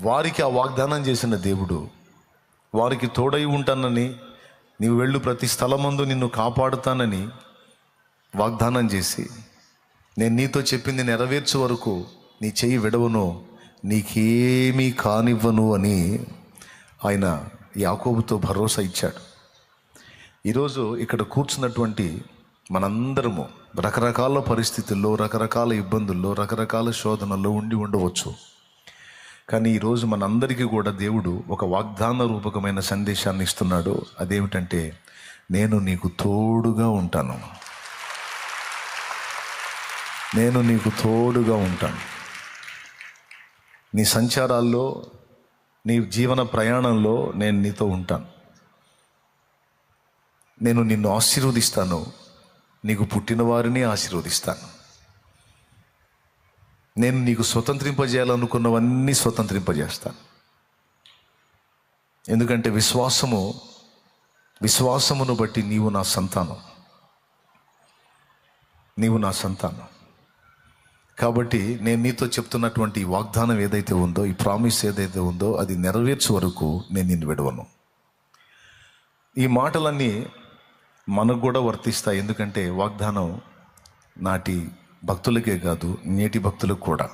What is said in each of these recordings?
వారికి ఆ వాగ్దానం చేసిన దేవుడు వారికి తోడై ఉంటానని నీవు వెళ్ళు ప్రతి స్థలమందు నిన్ను కాపాడుతానని వాగ్దానం చేసి నేను నీతో చెప్పింది నెరవేర్చే వరకు నీ చెయ్యి విడవను నీకేమీ కానివ్వను అని ఆయన యాకోబుతో భరోసా ఇచ్చాడు. ఈరోజు ఇక్కడ కూర్చున్నటువంటి మనందరము రకరకాల పరిస్థితుల్లో రకరకాల ఇబ్బందుల్లో రకరకాల శోధనల్లో ఉండి ఉండవచ్చు. కానీ ఈరోజు మనందరికీ కూడా దేవుడు ఒక వాగ్దాన రూపకమైన సందేశాన్ని ఇస్తున్నాడు. అదేమిటంటే నేను నీకు తోడుగా ఉంటాను. నేను నీకు తోడుగా ఉంటాను. నీ సంచారాల్లో నీ జీవన ప్రయాణంలో నేను నీతో ఉంటాను. నేను నిన్ను ఆశీర్వదిస్తాను. నీకు పుట్టిన వారిని ఆశీర్వదిస్తాను. నేను నీకు స్వతంత్రింపజేయాలనుకున్నవన్నీ స్వతంత్రింపజేస్తాను ఎందుకంటే విశ్వాసము విశ్వాసమును బట్టి నీవు నా సంతానం. నీవు నా సంతానం. కాబట్టి నేను నీతో చెప్తున్నటువంటి వాగ్దానం ఏదైతే ఉందో ఈ ప్రామిస్ ఏదైతే ఉందో అది నెరవేర్చే వరకు నేను నిన్ను విడవను. ఈ మాటలన్నీ మనకు కూడా వర్తిస్తాయి. ఎందుకంటే వాగ్దానం నాటి భక్తులకే కాదు నేటి భక్తులకు కూడా.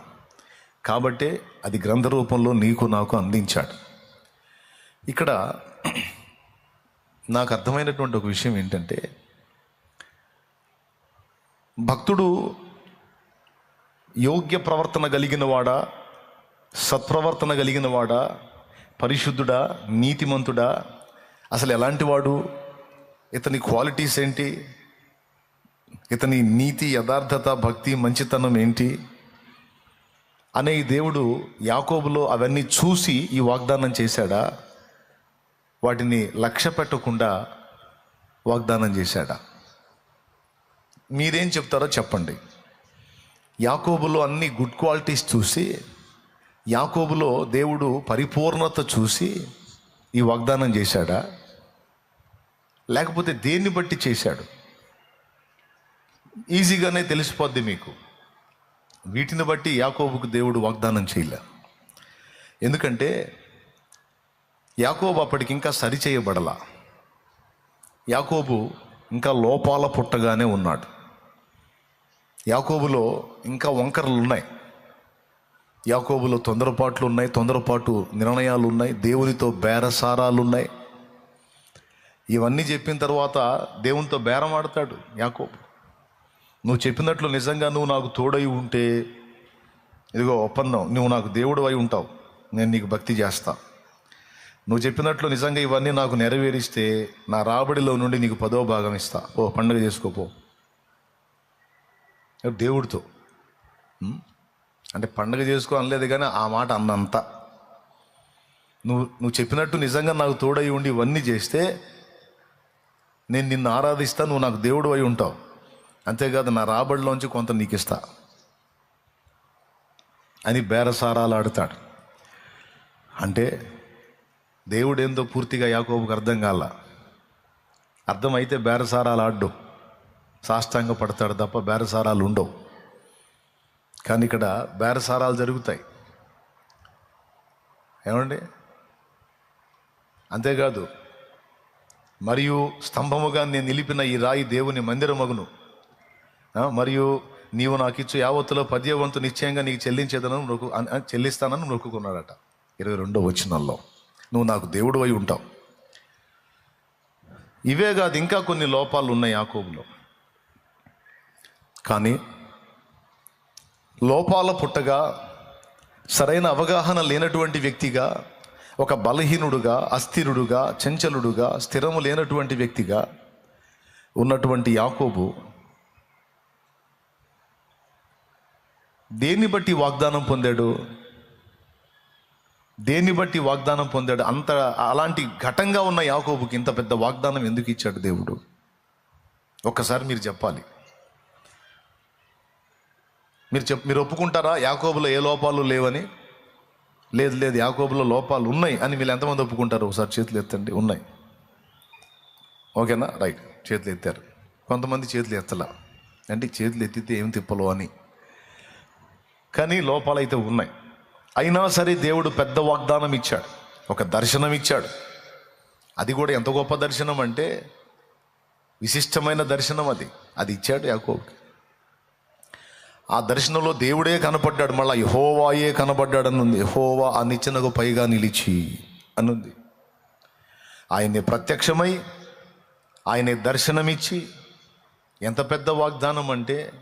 కాబట్టే అది గ్రంథ రూపంలో నీకు నాకు అందించాడు. ఇక్కడ నాకు అర్థమైనటువంటి ఒక విషయం ఏంటంటే భక్తుడు యోగ్య ప్రవర్తన కలిగినవాడా సత్ప్రవర్తన కలిగినవాడా పరిశుద్ధుడా నీతిమంతుడా అసలు ఎలాంటి వాడు ఇతని క్వాలిటీస్ ఏంటి ఇతని నీతి యథార్థత భక్తి మంచితనం ఏంటి? అనే ఈ దేవుడు యాకోబులో అవన్నీ చూసి ఈ వాగ్దానం చేశాడా? వాటిని లక్ష్య పెట్టకుండా వాగ్దానం చేశాడా? మీరేం చెప్తారో చెప్పండి. యాకోబులో అన్ని గుడ్ క్వాలిటీస్ చూసి యాకోబులో దేవుడు పరిపూర్ణత చూసి ఈ వాగ్దానం చేశాడా? లేకపోతే దేన్ని బట్టి చేశాడు? ఈజీగానే తెలిసిపోద్ది మీకు. వీటిని బట్టి యాకోబుకు దేవుడు వాగ్దానం చేయలే. ఎందుకంటే యాకోబు అప్పటికి ఇంకా సరిచేయబడలా యాకోబు ఇంకా లోపాల పుట్టగానే ఉన్నాడు. యాకోబులో ఇంకా వంకరలు ఉన్నాయి. యాకోబులో తొందరపాట్లు ఉన్నాయి తొందరపాటు నిర్ణయాలు ఉన్నాయి దేవునితో బేరసారాలు ఉన్నాయి. ఇవన్నీ చెప్పిన తర్వాత దేవునితో బేరం ఆడతాడు యాకోబు. నువ్వు చెప్పినట్లు నిజంగా నువ్వు నాకు తోడై ఉంటే ఇదిగో ఒప్పందం నువ్వు నాకు దేవుడు అయి ఉంటావు నేను నీకు భక్తి చేస్తా. నువ్వు చెప్పినట్లు నిజంగా ఇవన్నీ నాకు నెరవేరిస్తే నా రాబడిలో నుండి నీకు పదో భాగం ఇస్తా. ఓ పండుగ చేసుకోపో దేవుడితో. అంటే పండుగ చేసుకో అనలేదు కానీ ఆ మాట అన్నంత. నువ్వు నువ్వు చెప్పినట్టు నిజంగా నాకు తోడై ఉండి ఇవన్నీ చేస్తే నేను నిన్ను ఆరాధిస్తా నువ్వు నాకు దేవుడు అయి ఉంటావు. అంతేకాదు నా రాబడిలోంచి కొంత నీకు ఇస్తా అని బేరసారాలు ఆడతాడు. అంటే దేవుడేందో పూర్తిగా యాకోబుకు అర్థం కాల. అర్థమైతే బేరసారాలు ఆడ్డు. సాష్టాంగ పడతాడు తప్ప బేరసారాలు ఉండవు. కానీ ఇక్కడ బేరసారాలు జరుగుతాయి. ఏమండి? అంతేకాదు మరియు స్తంభముగా నేను నిలిపిన ఈ రాయి దేవుని మందిరమగును. మరియు నీవు నాకు ఇచ్చు యావత్తులో పద్య వంతు నిశ్చయంగా నీకు చెల్లించేదనని నొక్కు చెల్లిస్తానని నొక్కుకున్నాడట. ఇరవై రెండో వచనంలో. నువ్వు నాకు దేవుడు అయి ఉంటావు. ఇవే కాదు ఇంకా కొన్ని లోపాలు ఉన్నాయి యాకోబులో. కానీ లోపాల పుట్టగా సరైన అవగాహన లేనటువంటి వ్యక్తిగా ఒక బలహీనుడుగా అస్థిరుడుగా చంచలుడుగా స్థిరము లేనటువంటి వ్యక్తిగా ఉన్నటువంటి యాకోబు దేన్ని బట్టి వాగ్దానం పొందాడు? దేన్ని బట్టి వాగ్దానం పొందాడు? అంత అలాంటి ఘటంగా ఉన్న యాకోబుకి ఇంత పెద్ద వాగ్దానం ఎందుకు ఇచ్చాడు దేవుడు? ఒక్కసారి మీరు చెప్పాలి. మీరు చెప్ మీరు ఒప్పుకుంటారా? యాకోబులో ఏ లోపాలు లేవని? లేదు లేదు యాకోబులో లోపాలు ఉన్నాయి అని మీరు ఎంతమంది ఒప్పుకుంటారు? ఒకసారి చేతులు ఎత్తండి ఉన్నాయి. ఓకేనా? రైట్. చేతులు ఎత్తారు. కొంతమంది చేతులు ఎత్తలా. అంటే చేతులు ఎత్తితే ఏం తిప్పలో అని. కానీ లోపాలైతే అయితే ఉన్నాయి. అయినా సరే దేవుడు పెద్ద వాగ్దానం ఇచ్చాడు. ఒక దర్శనం ఇచ్చాడు. అది కూడా ఎంత గొప్ప దర్శనం అంటే విశిష్టమైన దర్శనం అది. అది ఇచ్చాడు యాకోబుకి. ఆ దర్శనంలో దేవుడే కనపడ్డాడు. మళ్ళీ యహోవాయే కనపడ్డాడు అనుంది యహోవా ఆ నిచ్చెనకు పైగా నిలిచి అనుంది ఆయన్ని ప్రత్యక్షమై ఆయనే దర్శనమిచ్చి ఎంత పెద్ద వాగ్దానం అంటే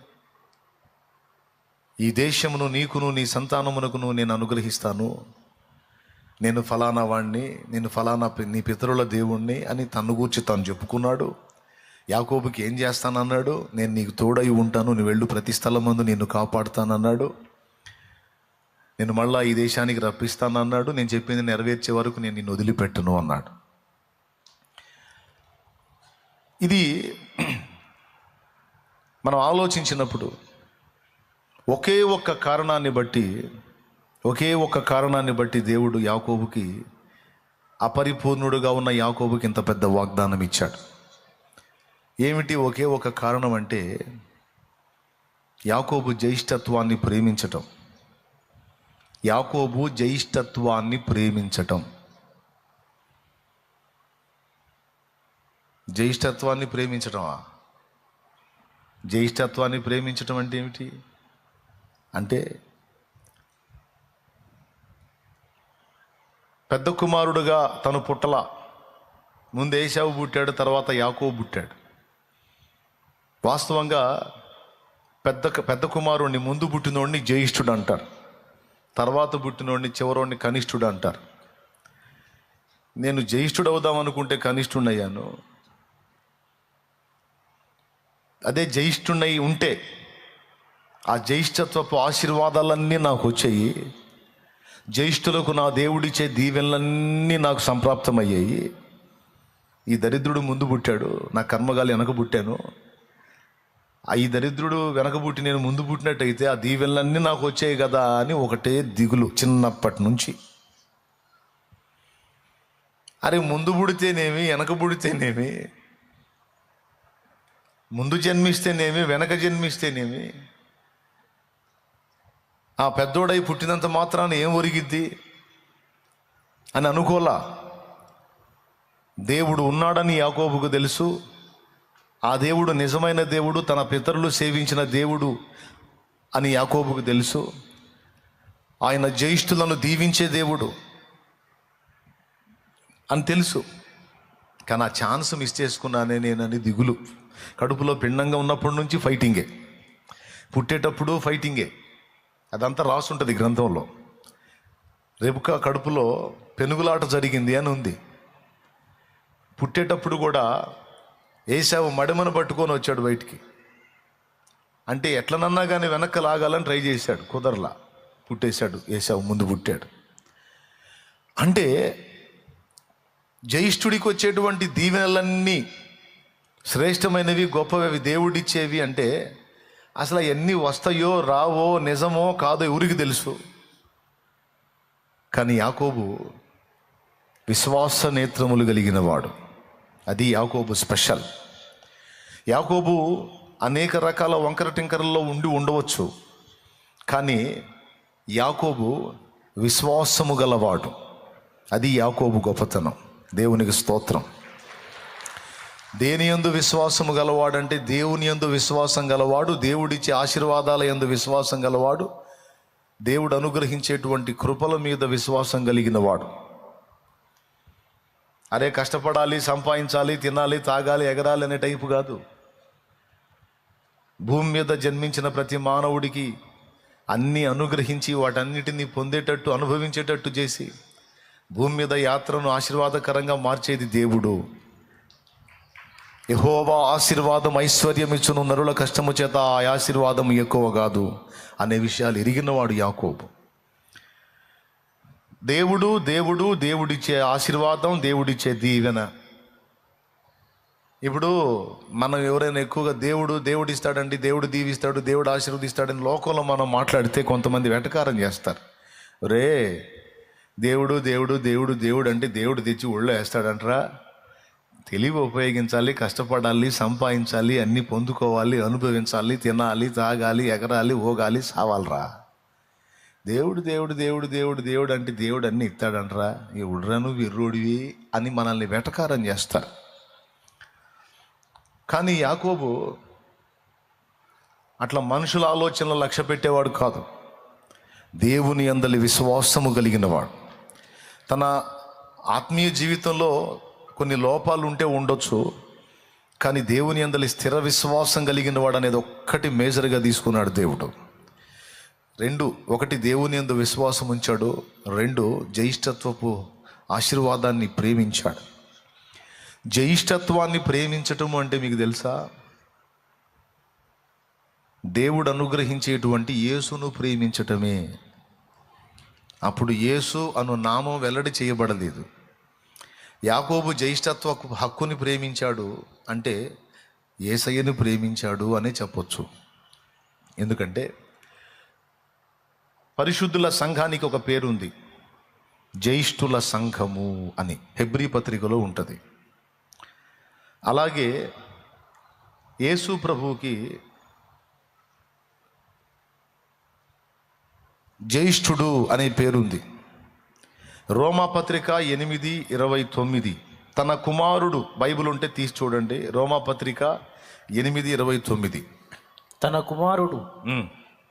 ఈ దేశమును నీకును నీ సంతానమునకును నేను అనుగ్రహిస్తాను. నేను ఫలానా వాణ్ణి నేను ఫలానా పి- నీ పితరుల దేవుణ్ణి అని తన్ను గూర్చి తాను చెప్పుకున్నాడు. యాకోబుకి ఏం చేస్తానన్నాడు? నేను నీకు తోడై ఉంటాను నువ్వు వెళ్ళు ప్రతి స్థలం మందు నిన్ను కాపాడుతానన్నాడు. నేను మళ్ళా ఈ దేశానికి రప్పిస్తానన్నాడు. నేను చెప్పింది నెరవేర్చే వరకు నేను నిన్ను వదిలిపెట్టను అన్నాడు. ఇది మనం ఆలోచించినప్పుడు ఒకే ఒక్క కారణాన్ని బట్టి ఒకే ఒక్క కారణాన్ని బట్టి దేవుడు యాకోబుకి అపరిపూర్ణుడుగా ఉన్న యాకోబుకి ఇంత పెద్ద వాగ్దానం ఇచ్చాడు. ఏమిటి ఒకే ఒక కారణం అంటే యాకోబు జ్యేష్ఠత్వాన్ని ప్రేమించటం. యాకోబు జ్యేష్ఠత్వాన్ని ప్రేమించటం. జ్యేష్ఠత్వాన్ని ప్రేమించటమా? జ్యేష్ఠత్వాన్ని ప్రేమించటం అంటే ఏమిటి? అంటే పెద్ద కుమారుడుగా తను పుట్టల. ముందు ఏసావు పుట్టాడు తర్వాత యాకో పుట్టాడు. వాస్తవంగా పెద్ద పెద్ద కుమారుణ్ణి ముందు పుట్టినోడిని జ్యేష్ఠుడు అంటారు. తర్వాత పుట్టినోడిని చివరోడిని కనిష్ఠుడు అంటారు. నేను జ్యేష్ఠుడు అవుదాం అనుకుంటే కనిష్ఠుడయ్యాను అదే జ్యేష్ఠుడై ఉంటే ఆ జ్యేష్ఠత్వపు ఆశీర్వాదాలన్నీ నాకు వచ్చాయి. జ్యేష్ఠులకు నా దేవుడిచ్చే దీవెనలన్నీ నాకు సంప్రాప్తమయ్యాయి. ఈ దరిద్రుడు ముందు పుట్టాడు నా కర్మగాలి వెనక పుట్టాను. ఆ ఈ దరిద్రుడు వెనక పుట్టి నేను ముందు పుట్టినట్టయితే ఆ దీవెనలన్నీ నాకు వచ్చాయి కదా అని ఒకటే దిగులు చిన్నప్పటి నుంచి. అరే ముందు పుడితేనేమి వెనక పుడితేనేమి? ముందు జన్మిస్తేనేమి వెనక జన్మిస్తేనేమి? ఆ పెద్దోడై పుట్టినంత మాత్రాన ఏం ఒరిగిద్ది? అని అనుకోలా. దేవుడు ఉన్నాడని యాకోబుకు తెలుసు. ఆ దేవుడు నిజమైన దేవుడు తన పితరులు సేవించిన దేవుడు అని యాకోబుకు తెలుసు. ఆయన జ్యేష్ఠులను దీవించే దేవుడు అని తెలుసు. కానీ ఆ ఛాన్స్ మిస్ చేసుకున్నానే నేనని దిగులు. కడుపులో పిండంగా ఉన్నప్పటి నుంచి ఫైటింగే. పుట్టేటప్పుడు ఫైటింగే. అదంతా రాసుంటుంది గ్రంథంలో. రెబుకా కడుపులో పెనుగులాట జరిగింది అని ఉంది. పుట్టేటప్పుడు కూడా ఏసావు మడిమను పట్టుకొని వచ్చాడు బయటికి. అంటే ఎట్లనన్నా కానీ వెనక్కి లాగాలని ట్రై చేశాడు కుదరలా. పుట్టేశాడు ఏసావు ముందు పుట్టాడు. అంటే జ్యేష్ఠుడికి వచ్చేటువంటి దీవెనలన్నీ శ్రేష్టమైనవి గొప్పవి దేవుడిచ్చేవి అంటే అసలు ఎన్ని వస్తాయో రావో నిజమో కాదో ఎవరికి తెలుసు. కానీ యాకోబు విశ్వాస నేత్రములు కలిగిన వాడు అది యాకోబు స్పెషల్. యాకోబు అనేక రకాల వంకర టింకరల్లో ఉండి ఉండవచ్చు. కానీ యాకోబు విశ్వాసము గలవాడు. అది యాకోబు గొప్పతనం. దేవునికి స్తోత్రం. దేని యందు విశ్వాసము గలవాడంటే దేవుని యందు విశ్వాసం గలవాడు దేవుడిచ్చే ఆశీర్వాదాల యందు విశ్వాసం గలవాడు దేవుడు అనుగ్రహించేటువంటి కృపల మీద విశ్వాసం కలిగిన వాడు అరే కష్టపడాలి సంపాదించాలి తినాలి తాగాలి ఎగరాలి అనే టైపు కాదు. భూమి మీద జన్మించిన ప్రతి మానవుడికి అన్నీ అనుగ్రహించి వాటన్నిటినీ పొందేటట్టు అనుభవించేటట్టు చేసి భూమి మీద యాత్రను ఆశీర్వాదకరంగా మార్చేది దేవుడు. యహోవా ఆశీర్వాదం ఐశ్వర్యం ఇచ్చును నరుల కష్టము చేత ఆ ఆశీర్వాదం ఎక్కువ కాదు అనే విషయాలు ఎరిగినవాడు యాకోబు. దేవుడు దేవుడు దేవుడిచ్చే ఆశీర్వాదం దేవుడిచ్చే దీవెన. ఇప్పుడు మనం ఎవరైనా ఎక్కువగా దేవుడు దేవుడు ఇస్తాడండి దేవుడు దీవిస్తాడు దేవుడు ఆశీర్వదిస్తాడని లోకంలో మనం మాట్లాడితే కొంతమంది వెటకారం చేస్తారు. రే దేవుడు దేవుడు దేవుడు దేవుడు అంటే దేవుడు తెచ్చి ఒళ్ళో వేస్తాడంటరా. తెలివి ఉపయోగించాలి కష్టపడాలి సంపాదించాలి అన్నీ పొందుకోవాలి అనుభవించాలి తినాలి తాగాలి ఎగరాలి ఓగాలి సావాలరా. దేవుడు దేవుడు దేవుడు దేవుడు దేవుడు అంటే దేవుడు అన్ని ఇస్తాడంటరా ఎవడురా నువ్వు ఎర్రోడివి అని మనల్ని వెటకారం చేస్తారు. కానీ యాకోబు అట్లా మనుషుల ఆలోచనలు లక్ష్య పెట్టేవాడు కాదు. దేవుని అందలి విశ్వాసము కలిగినవాడు. తన ఆత్మీయ జీవితంలో కొన్ని లోపాలు ఉంటే ఉండొచ్చు కానీ దేవుని అందలి స్థిర విశ్వాసం కలిగిన వాడు అనేది ఒక్కటి మేజర్గా తీసుకున్నాడు దేవుడు. రెండు ఒకటి దేవుని అందు విశ్వాసం ఉంచాడు రెండు జ్యేష్ఠత్వపు ఆశీర్వాదాన్ని ప్రేమించాడు. జ్యేష్ఠత్వాన్ని ప్రేమించటం అంటే మీకు తెలుసా? దేవుడు అనుగ్రహించేటువంటి యేసును ప్రేమించటమే. అప్పుడు యేసు అను నామం వెల్లడి చేయబడలేదు. యాకోబు జ్యేష్ఠత్వ హక్కుని ప్రేమించాడు అంటే ఏసయ్యను ప్రేమించాడు అనే చెప్పొచ్చు. ఎందుకంటే పరిశుద్ధుల సంఘానికి ఒక పేరు ఉంది జ్యేష్ఠుల సంఘము అని హెబ్రీ పత్రికలో ఉంటుంది. అలాగే యేసు ప్రభువుకి జ్యేష్ఠుడు అనే పేరుంది. రోమా పత్రిక ఎనిమిది ఇరవై తొమ్మిది. తన కుమారుడు బైబిల్ ఉంటే తీసి చూడండి. రోమా పత్రిక ఎనిమిది ఇరవై తొమ్మిది. తన కుమారుడు.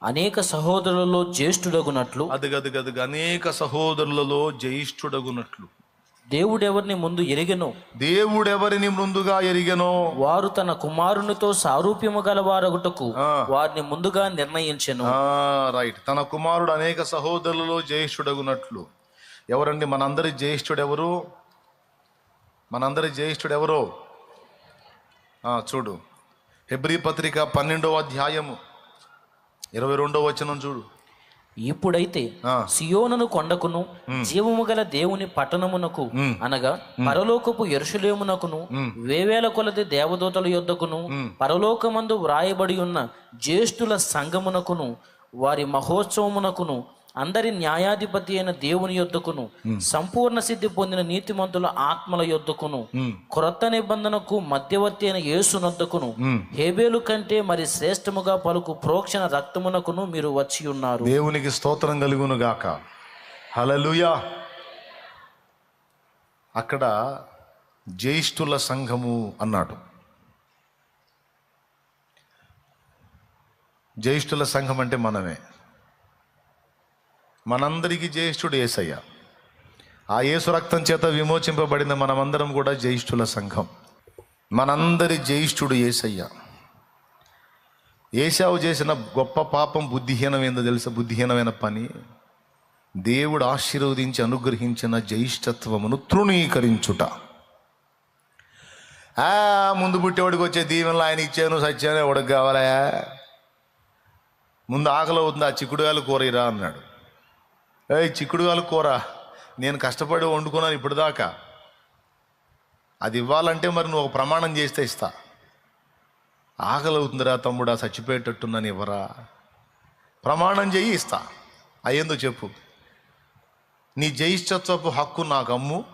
అనేక సహోదరులలో జ్యేష్ఠుడగునట్లు అదుగదుగదుగు అనేక సహోదరులలో జ్యేష్ఠుడగునట్లు. దేవుడెవరిని ముందు ఎరిగెనో? దేవుడెవరిని ముందుగా ఎరిగెనో? వారు తన కుమారునితో సారూప్యము గలవారగుటకు వారిని ముందుగా నిర్ణయించెను. రైట్. తన కుమారుడు అనేక సహోదరులలో జ్యేష్ఠుడగునట్లు. ఎవరండి? మనందరి జ్యేష్ఠుడు ఎవరు మనందరి జ్యేష్ఠుడు ఎవరు ఆ, చూడు. హెబ్రీ పత్రిక పన్నెండవ అధ్యాయము ఇరవై రెండవ వచనం చూడు. ఇప్పుడైతే. సియోనును కొండకును జీవము గల దేవుని పట్టణమునకు అనగా పరలోకపు ఎరుషులేమునకును వేవేల కొలది దేవదూతల యొద్దకును పరలోకమందు వ్రాయబడి ఉన్న జ్యేష్ఠుల సంగమునకును వారి మహోత్సవమునకును అందరి న్యాయాధిపతి అయిన దేవుని యొద్దకును సంపూర్ణ సిద్ధి పొందిన నీతిమంతుల ఆత్మల యొద్దకును క్రొత్త నిబంధనకు మధ్యవర్తి అయిన యేసునొద్దకును హేబేలు కంటే మరి శ్రేష్టముగా పలుకు ప్రోక్షణ రక్తమునకును మీరు వచ్చి ఉన్నారు. దేవునికి స్తోత్రం కలుగును గాక. హలలుయా అక్కడ జ్యేష్ఠుల సంఘము అన్నాడు. జ్యేష్ఠుల సంఘం అంటే మనమే. మనందరికీ జ్యేష్ఠుడు ఏసయ్య. ఆ యేసు రక్తం చేత విమోచింపబడిన మనమందరం కూడా జ్యేష్ఠుల సంఘం. మనందరి జ్యేష్ఠుడు ఏసయ్య. ఏసావు చేసిన గొప్ప పాపం బుద్ధిహీనమైందో తెలుసా? బుద్ధిహీనమైన పని. దేవుడు ఆశీర్వదించి అనుగ్రహించిన జ్యేష్ఠత్వమును తృణీకరించుట. ఆ ముందు పుట్టేవాడికి వచ్చే దీవెనలు ఆయన ఇచ్చాను సత్యాను ఎవడికి కావాలా ముందు ఆకలి అవుతుంది ఆ చిక్కుడుగాయలు కూరయిరా అన్నాడు. ఏ చిక్కుడుగాల కూర. నేను కష్టపడి వండుకున్నాను ఇప్పుడు దాకా అది ఇవ్వాలంటే మరి నువ్వు ఒక ప్రమాణం చేస్తే ఇస్తా. ఆకలి అవుతుందిరా తమ్ముడా చచ్చిపోయేటట్టున్నాను ఇవ్వరా ప్రమాణం చేయి ఇస్తా. అయ్యేందో చెప్పు. నీ జయిష్టత్వపు హక్కు నాకు అమ్ము.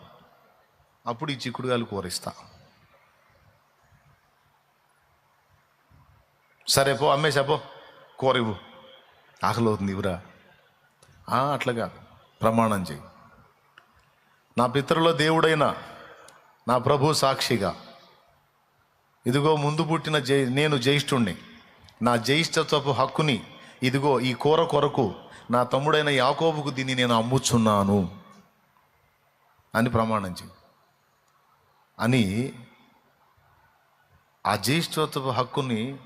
అప్పుడు ఈ చిక్కుడుగాయలు కూరిస్తా సరే పో అమ్మేసా పో. కూర ఇవ్వు. ఆకలి అవుతుంది ఇవ్వరా. అట్లాగా ప్రమాణం చేయి. నా పితరుల దేవుడైన నా ప్రభు సాక్షిగా. ఇదిగో ముందు పుట్టిన జై నేను జ్యేష్ఠుణ్ణి నా జ్యేష్ఠత్వపు హక్కుని ఇదిగో ఈ కూర కొరకు నా తమ్ముడైన యాకోబుకు దీన్ని నేను అమ్ముచున్నాను. అని ప్రమాణం చేయి. అని ఆ జ్యేష్ఠత్వపు హక్కుని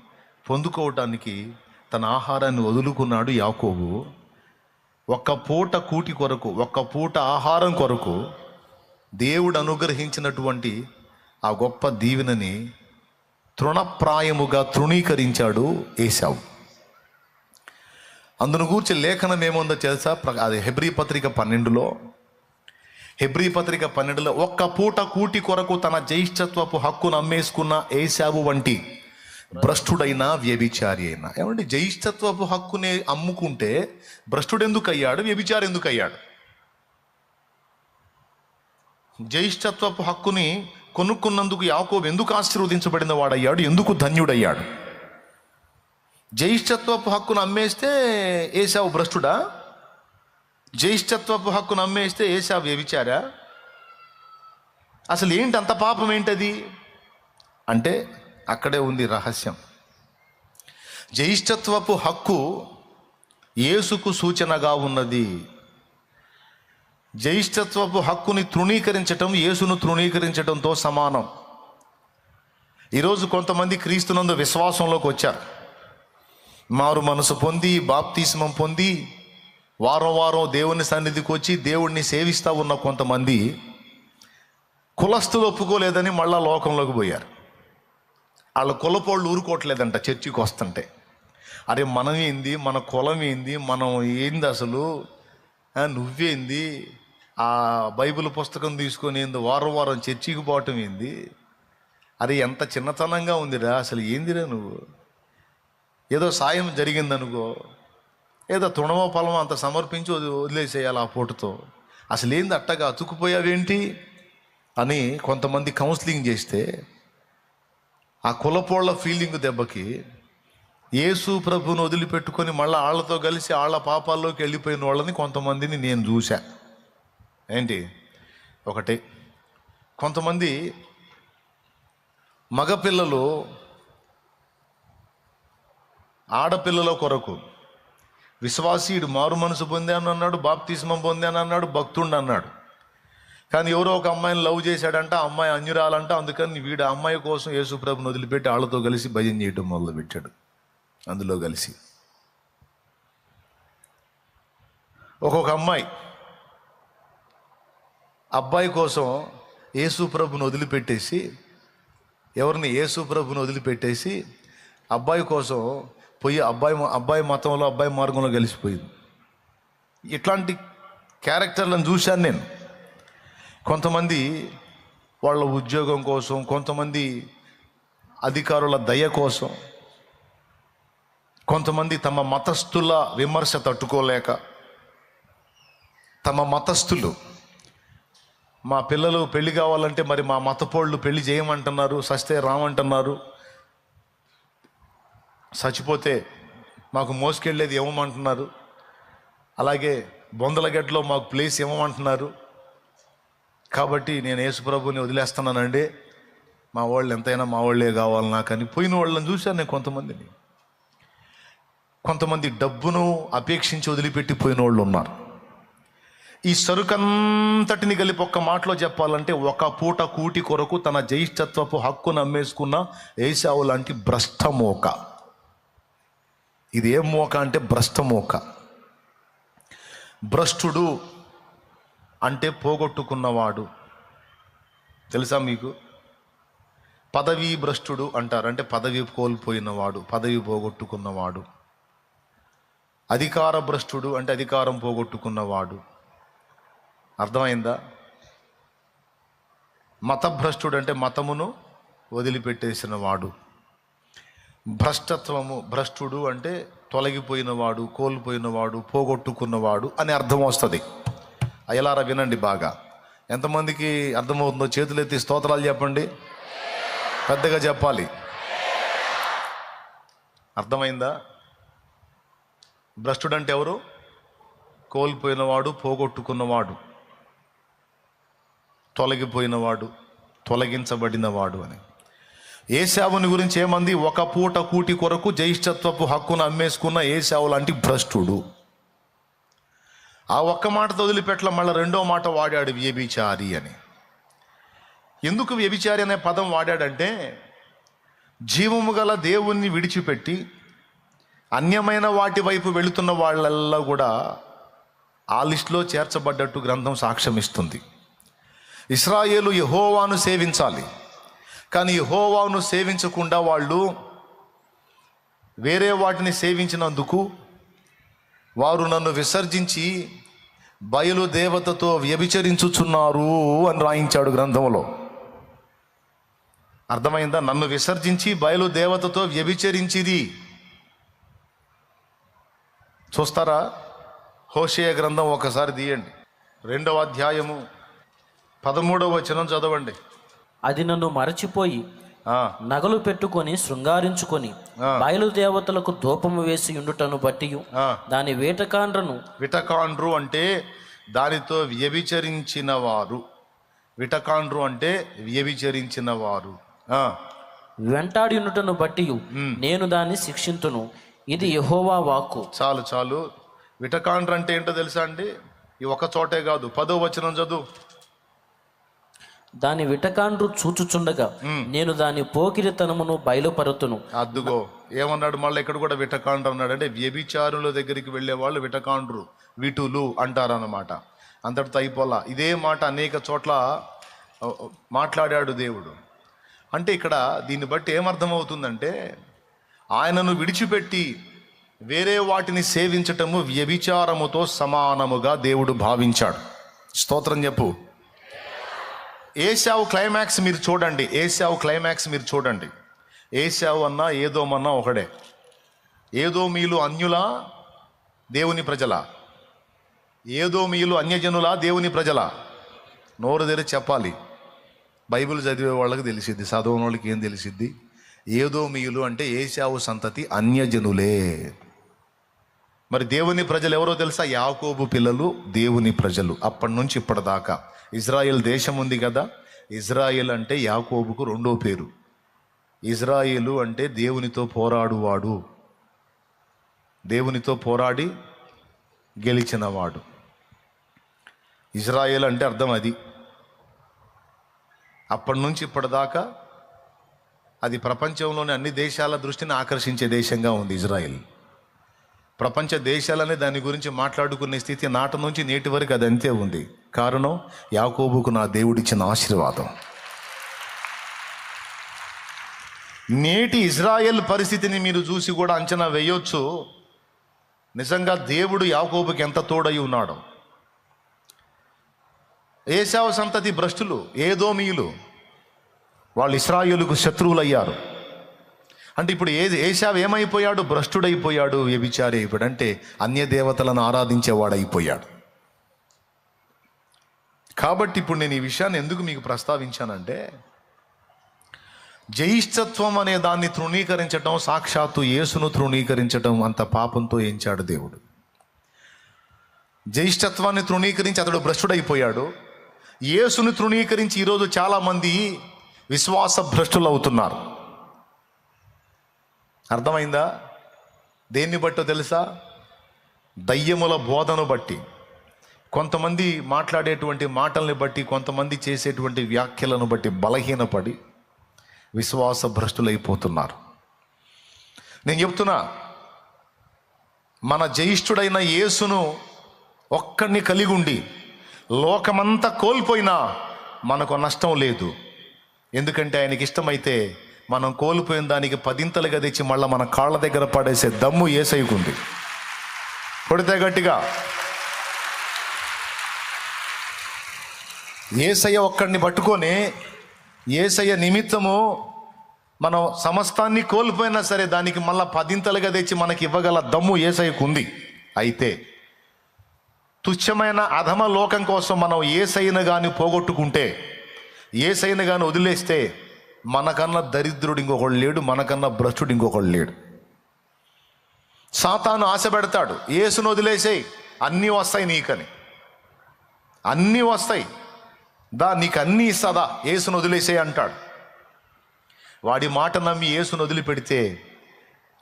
పొందుకోవటానికి తన ఆహారాన్ని వదులుకున్నాడు యాకోబు. ఒక్క పూట కూటి కొరకు ఒక్క పూట ఆహారం కొరకు దేవుడు అనుగ్రహించినటువంటి ఆ గొప్ప దీవెనని తృణప్రాయముగా తృణీకరించాడు ఏశావు. అందును గూర్చి లేఖనం ఏముందో తెలుసా? ప్ర- అది హెబ్రీ పత్రిక పన్నెండులో. హెబ్రీ పత్రిక పన్నెండులో ఒక్క పూట కూటి కొరకు తన జ్యేష్ఠత్వపు హక్కును అమ్మేసుకున్న ఏశావు వంటి భ్రష్టుడైనా వ్యభిచారి అయినా ఏమంటే జ్యేష్ఠత్వపు హక్కునే అమ్ముకుంటే భ్రష్టుడు ఎందుకు అయ్యాడు వ్యభిచారి ఎందుకు అయ్యాడు జ్యేష్ఠత్వపు హక్కుని కొనుక్కున్నందుకు యాకోబు ఎందుకు ఆశీర్వదించబడిన వాడయ్యాడు? ఎందుకు ధన్యుడయ్యాడు? జ్యేష్ఠత్వపు హక్కును అమ్మేస్తే ఏసావు భ్రష్టుడా? జ్యేష్ఠత్వపు హక్కును అమ్మేస్తే ఏసావు వ్యభిచారా? అసలు ఏంటి అంత పాపం ఏంటది అంటే అక్కడే ఉంది రహస్యం. జ్యేష్ఠత్వపు హక్కు యేసుకు సూచనగా ఉన్నది. జ్యేష్ఠత్వపు హక్కుని తృణీకరించటం యేసును తృణీకరించడంతో సమానం. ఈరోజు కొంతమంది క్రీస్తునందు విశ్వాసంలోకి వచ్చారు. మారు మనసు పొంది బాప్తిస్మం పొంది వారం వారం దేవుని సన్నిధికి వచ్చి దేవుణ్ణి సేవిస్తూ ఉన్న కొంతమంది కులస్తులు ఒప్పుకోలేదని మళ్ళా లోకంలోకి పోయారు. వాళ్ళ కులపోళ్ళు ఊరుకోవట్లేదంట చర్చికి వస్తుంటే. అరే మనం ఏంది? మన కులం ఏంది? మనం ఏంది అసలు? నువ్వేంది? ఆ బైబిల్ పుస్తకం తీసుకొని ఏంది? వారం వారం చర్చికి పోవటం ఏంది? అరే ఎంత చిన్నతనంగా ఉందిరా అసలు ఏందిరా నువ్వు? ఏదో సాయం జరిగిందనుకో ఏదో తుణమ పొలం అంత సమర్పించి వదిలేసేయాలి ఆ పూటతో. అసలు ఏంది అట్టగా అతుక్కుపోయావేంటి? అని కొంతమంది కౌన్సిలింగ్ చేస్తే ఆ కులపోళ్ళ ఫీలింగ్ దెబ్బకి యేసు ప్రభుని వదిలిపెట్టుకొని మళ్ళీ వాళ్ళతో కలిసి వాళ్ళ పాపాల్లోకి వెళ్ళిపోయిన వాళ్ళని కొంతమందిని నేను చూశా. ఏంటి? ఒకటి. కొంతమంది మగపిల్లలు ఆడపిల్లల కొరకు విశ్వాసీయుడు మారు మనసు పొందాను అన్నాడు బాప్తిస్మం పొందాను అన్నాడు భక్తుడు అన్నాడు కానీ ఎవరో ఒక అమ్మాయిని లవ్ చేశాడంట ఆ అమ్మాయి అన్యురాలంట అందుకని వీడు అమ్మాయి కోసం యేసుప్రభుని వదిలిపెట్టి వాళ్ళతో కలిసి భజన చేయడం మొదలుపెట్టాడు. అందులో కలిసి. ఒక్కొక్క అమ్మాయి అబ్బాయి కోసం యేసుప్రభుని వదిలిపెట్టేసి ఎవరిని? యేసుప్రభుని వదిలిపెట్టేసి అబ్బాయి కోసం పోయి అబ్బాయి అబ్బాయి మతంలో అబ్బాయి మార్గంలో కలిసిపోయింది. ఇట్లాంటి క్యారెక్టర్లను చూశాను నేను. కొంతమంది వాళ్ళ ఉద్యోగం కోసం కొంతమంది అధికారుల దయ కోసం కొంతమంది తమ మతస్థుల విమర్శ తట్టుకోలేక తమ మతస్థులు మా పిల్లలు పెళ్ళి కావాలంటే మరి మా మతపోళ్ళు పెళ్ళి చేయమంటున్నారు సస్తే రామంటున్నారు. చచ్చిపోతే మాకు మోసుకెళ్ళేది ఇవ్వమంటున్నారు. అలాగే బొందలగడ్డలో మాకు ప్లేస్ ఇవ్వమంటున్నారు. కాబట్టి నేను యేసుప్రభుని వదిలేస్తున్నానండి. మా వాళ్ళు ఎంతైనా మా వాళ్ళే కావాలి నాకని. పోయిన వాళ్ళని చూశాను నేను కొంతమందిని. కొంతమంది డబ్బును అపేక్షించి వదిలిపెట్టి పోయిన వాళ్ళు ఉన్నారు. ఈ సరుకంతటిని కలిపి ఒక్క మాటలో చెప్పాలంటే ఒక పూట కూటి కొరకు తన జ్యేష్ఠత్వపు హక్కును అమ్మేసుకున్న ఏసావు లాంటి భ్రష్టమోక. ఇది ఏం మోక అంటే భ్రష్టమోక. భ్రష్టుడు అంటే పోగొట్టుకున్నవాడు. తెలుసా మీకు? పదవీ భ్రష్టుడు అంటారు. అంటే పదవి కోల్పోయినవాడు పదవి పోగొట్టుకున్నవాడు. అధికార భ్రష్టుడు అంటే అధికారం పోగొట్టుకున్నవాడు. అర్థమైందా? మతభ్రష్టుడు అంటే మతమును వదిలిపెట్టేసినవాడు. భ్రష్టత్వము భ్రష్టుడు అంటే తొలగిపోయినవాడు కోల్పోయినవాడు పోగొట్టుకున్నవాడు అని అర్థం వస్తుంది. అయ్యలారా వినండి బాగా. ఎంతమందికి అర్థమవుతుందో చేతులెత్తి స్తోత్రాలు చెప్పండి. పెద్దగా చెప్పాలి. అర్థమైందా? భ్రష్టుడు అంటే ఎవరు? కోల్పోయినవాడు పోగొట్టుకున్నవాడు. తొలగిపోయినవాడు తొలగించబడినవాడు అని. ఏసావుని గురించి ఏమంది? ఒక పూట కూటి కొరకు జ్యేష్ఠత్వపు హక్కును అమ్మేసుకున్న ఏసావు లాంటి భ్రష్టుడు. ఆ ఒక్క మాటతో వదిలిపెట్ల మళ్ళీ రెండో మాట వాడాడు వ్యభిచారి అని. ఎందుకు వ్యభిచారి అనే పదం వాడాడంటే జీవము గల దేవుణ్ణి విడిచిపెట్టి అన్యమైన వాటి వైపు వెళుతున్న వాళ్ళల్లో కూడా ఆ లిస్టులో చేర్చబడ్డట్టు గ్రంథం సాక్ష్యం ఇస్తుంది ఇస్రాయేలు యహోవాను సేవించాలి. కానీ యహోవాను సేవించకుండా వాళ్ళు వేరే వాటిని సేవించినందుకు వారు నన్ను విసర్జించి బయలు దేవతతో వ్యభిచరించుచున్నారు అని రాయించాడు గ్రంథంలో అర్థమైందా? నన్ను విసర్జించి బయలు దేవతతో వ్యభిచరించిది. చూస్తారా? హోషేయ గ్రంథం ఒకసారి తీయండి. రెండవ అధ్యాయము పదమూడవ వచనం చదవండి. అది నన్ను మరచిపోయి నగలు పెట్టుకొని శృంగారించుకొని బయలుదేవతలకు ధూపము వేసి ఉండుటను బట్టి. దాని వేటకాండ్రను విటకాండ్రు అంటే దానితో వ్యభిచరించిన వారు. విటకాండ్రు అంటే వ్యభిచరించిన వారు. వెంటాడి ఉండుటను బట్టి నేను దాన్ని శిక్షింతును. ఇది యెహోవా వాక్కు. చాలు చాలు. విటకాండ్రు అంటే ఏంటో తెలుసా అండి? ఈ ఒక చోటే కాదు. పదో వచనం చదువు. దాని విటకాండ్రు చూచుచుండగా నేను దాని పోకిరితనమును బయలుపరుతును. అద్దుగో ఏమన్నాడు? మళ్ళీ ఇక్కడ కూడా విటకాండ్రు అన్నాడు. అంటే వ్యభిచారుల దగ్గరికి వెళ్ళే వాళ్ళు విటకాండ్రు విటులు అంటారన్నమాట. అంతటితో అయిపోలా. ఇదే మాట అనేక చోట్ల మాట్లాడాడు దేవుడు. అంటే ఇక్కడ దీన్ని బట్టి ఏమర్థమవుతుందంటే ఆయనను విడిచిపెట్టి వేరే వాటిని సేవించటము వ్యభిచారముతో సమానముగా దేవుడు భావించాడు. స్తోత్రం చెప్పు. ఏసావు క్లైమాక్స్ మీరు చూడండి. ఏసావు క్లైమాక్స్ మీరు చూడండి. ఏసావు అన్నా ఏదోమన్నా ఒకడే. ఏదో మీలు అన్యులా దేవుని ప్రజల? ఏదో మీలు అన్యజనులా దేవుని ప్రజల? నోరు తెరి చెప్పాలి. బైబిల్ చదివే వాళ్ళకి తెలిసిద్ది. చదవని వాళ్ళకి ఏం తెలిసిద్ది? ఏదో మీలు అంటే ఏసావు సంతతి అన్యజనులే. మరి దేవుని ప్రజలు ఎవరో తెలుసా? యాకోబు పిల్లలు దేవుని ప్రజలు. అప్పటి నుంచి ఇప్పటిదాకా. ఇజ్రాయెల్ దేశం ఉంది కదా? ఇజ్రాయెల్ అంటే యాకోబుకు రెండో పేరు. ఇజ్రాయేలు అంటే దేవునితో పోరాడువాడు. దేవునితో పోరాడి గెలిచినవాడు. ఇజ్రాయేల్ అంటే అర్థం అది. అప్పటి నుంచి ఇప్పటిదాకా అది ప్రపంచంలోని అన్ని దేశాల దృష్టిని ఆకర్షించే దేశంగా ఉంది ఇజ్రాయెల్. ప్రపంచ దేశాలనే దాని గురించి మాట్లాడుకునే స్థితి నాటి నుంచి నేటి వరకు అది అంతే ఉంది. కారణం యాకోబుకు నా దేవుడిచ్చిన ఆశీర్వాదం. నేటి ఇజ్రాయెల్ పరిస్థితిని మీరు చూసి కూడా అంచనా వేయొచ్చు. నిజంగా దేవుడు యాకోబుకి ఎంత తోడై ఉన్నాడు. ఏసావ సంతతి భ్రష్టులు ఏదోమీయులు వాళ్ళు ఇస్రాయేలుకు శత్రువులయ్యారు. అంటే ఇప్పుడు ఏ ఏషావు ఏమైపోయాడు? భ్రష్టుడైపోయాడు వ్యభిచారి అయిపోయాడు. అంటే అన్య దేవతలను ఆరాధించేవాడు అయిపోయాడు కాబట్టి ఇప్పుడు నేను ఈ విషయాన్ని ఎందుకు మీకు ప్రస్తావించానంటే జయిష్టత్వం అనే దాన్ని తృణీకరించటం సాక్షాత్తు యేసును తృణీకరించటం అంత పాపంతో ఎంచాడు దేవుడు. జయిష్టత్వాన్ని తృణీకరించి అతడు భ్రష్టుడైపోయాడు. యేసును తృణీకరించి ఈరోజు చాలామంది విశ్వాస భ్రష్టులు అవుతున్నారు అర్థమైందా? దేన్ని బట్టో తెలుసా? దయ్యముల బోధను బట్టి. కొంతమంది మాట్లాడేటువంటి మాటల్ని బట్టి కొంతమంది చేసేటువంటి వ్యాఖ్యలను బట్టి బలహీనపడి విశ్వాస భ్రష్టులైపోతున్నారు నేను చెప్తున్నా మన జ్యేష్ఠుడైన యేసును ఒక్కడిని కలిగి ఉండి లోకమంతా కోల్పోయినా మనకు నష్టం లేదు. ఎందుకంటే ఆయనకి ఇష్టమైతే మనం కోల్పోయిన దానికి పదింతలుగా తెచ్చి మళ్ళీ మన కాళ్ళ దగ్గర పడేసే దమ్ము ఏసైకుంది కొడితే గట్టిగా ఏసయ్య ఒక్కడిని పట్టుకొని ఏసయ్య నిమిత్తము మనం సమస్తాన్ని కోల్పోయినా సరే దానికి మళ్ళా పదింతలుగా తెచ్చి మనకి ఇవ్వగల దమ్ము ఏసయ్యకు ఉంది అయితే తుచ్చమైన అధమ లోకం కోసం మనం ఏసైన కానీ పోగొట్టుకుంటే ఏసైన కానీ వదిలేస్తే మనకన్నా దరిద్రుడు ఇంకొకడు లేడు మనకన్నా భ్రష్టుడు ఇంకొకడు లేడు. సాతాను ఆశ పెడతాడు ఏసును వదిలేసేయి అన్నీ వస్తాయి నీకని. అన్నీ వస్తాయి. దా నీకు అన్నీ ఇస్తాదా? ఏసును వదిలేసేయి అంటాడు. వాడి మాట నమ్మి ఏసును వదిలిపెడితే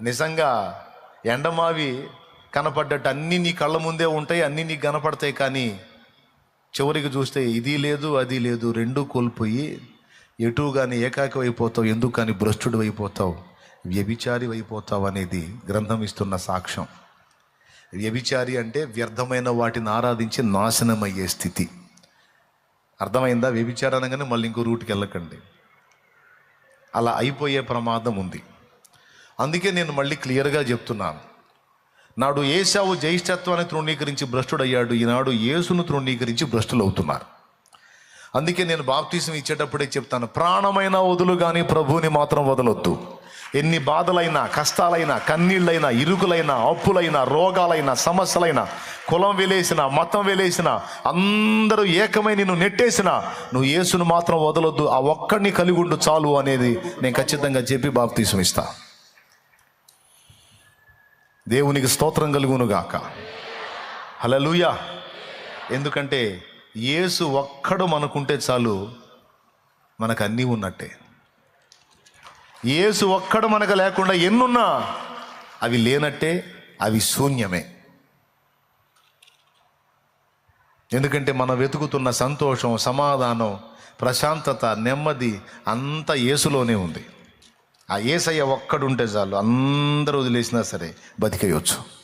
నిజంగా ఎండమావి కనపడ్డట్టు అన్నీ నీ కళ్ళ ముందే ఉంటాయి అన్నీ నీకు కనపడతాయి కానీ చివరికి చూస్తే ఇది లేదు అది లేదు రెండూ కోల్పోయి ఎటు కానీ ఏకాకి అయిపోతావు ఎందుకు కానీ భ్రష్టుడు అయిపోతావు వ్యభిచారి అయిపోతావు అనేది గ్రంథం ఇస్తున్న సాక్ష్యం. వ్యభిచారి అంటే వ్యర్థమైన వాటిని ఆరాధించి నాశనమయ్యే స్థితి. అర్థమైందా? వ్యభిచారం అనగానే మళ్ళీ ఇంకో రూట్కి వెళ్ళకండి. అలా అయిపోయే ప్రమాదం ఉంది. అందుకే నేను మళ్ళీ క్లియర్గా చెప్తున్నాను. నాడు ఏసావు జ్యేష్ఠత్వాన్ని తృణీకరించి భ్రష్టుడయ్యాడు. ఈనాడు యేసును తృణీకరించి భ్రష్టులు అవుతున్నారు అందుకే నేను బాప్తీసం ఇచ్చేటప్పుడే చెప్తాను ప్రాణమైన వదులు కానీ ప్రభువుని మాత్రం వదలొద్దు. ఎన్ని బాధలైనా కష్టాలైనా కన్నీళ్ళైనా ఇరుకులైనా అప్పులైనా రోగాలైనా సమస్యలైనా కులం వెలేసిన మతం వెలేసిన అందరూ ఏకమై నిన్ను నెట్టేసిన నువ్వు యేసును మాత్రం వదలొద్దు. ఆ ఒక్కడిని కలిగి ఉండు చాలు అనేది నేను ఖచ్చితంగా చెప్పి బాప్తీసం ఇస్తా. దేవునికి స్తోత్రం కలుగును గాక. హలలుయా ఎందుకంటే యేసు ఒక్కడు మనకుంటే చాలు మనకు అన్నీ ఉన్నట్టే. యేసు ఒక్కడు మనకు లేకుండా ఎన్నున్నా అవి లేనట్టే అవి శూన్యమే. ఎందుకంటే మనం వెతుకుతున్న సంతోషం సమాధానం ప్రశాంతత నెమ్మది అంతా యేసులోనే ఉంది. ఆ ఏసయ్య ఒక్కడుంటే చాలు అందరూ వదిలేసినా సరే బతికేయచ్చు.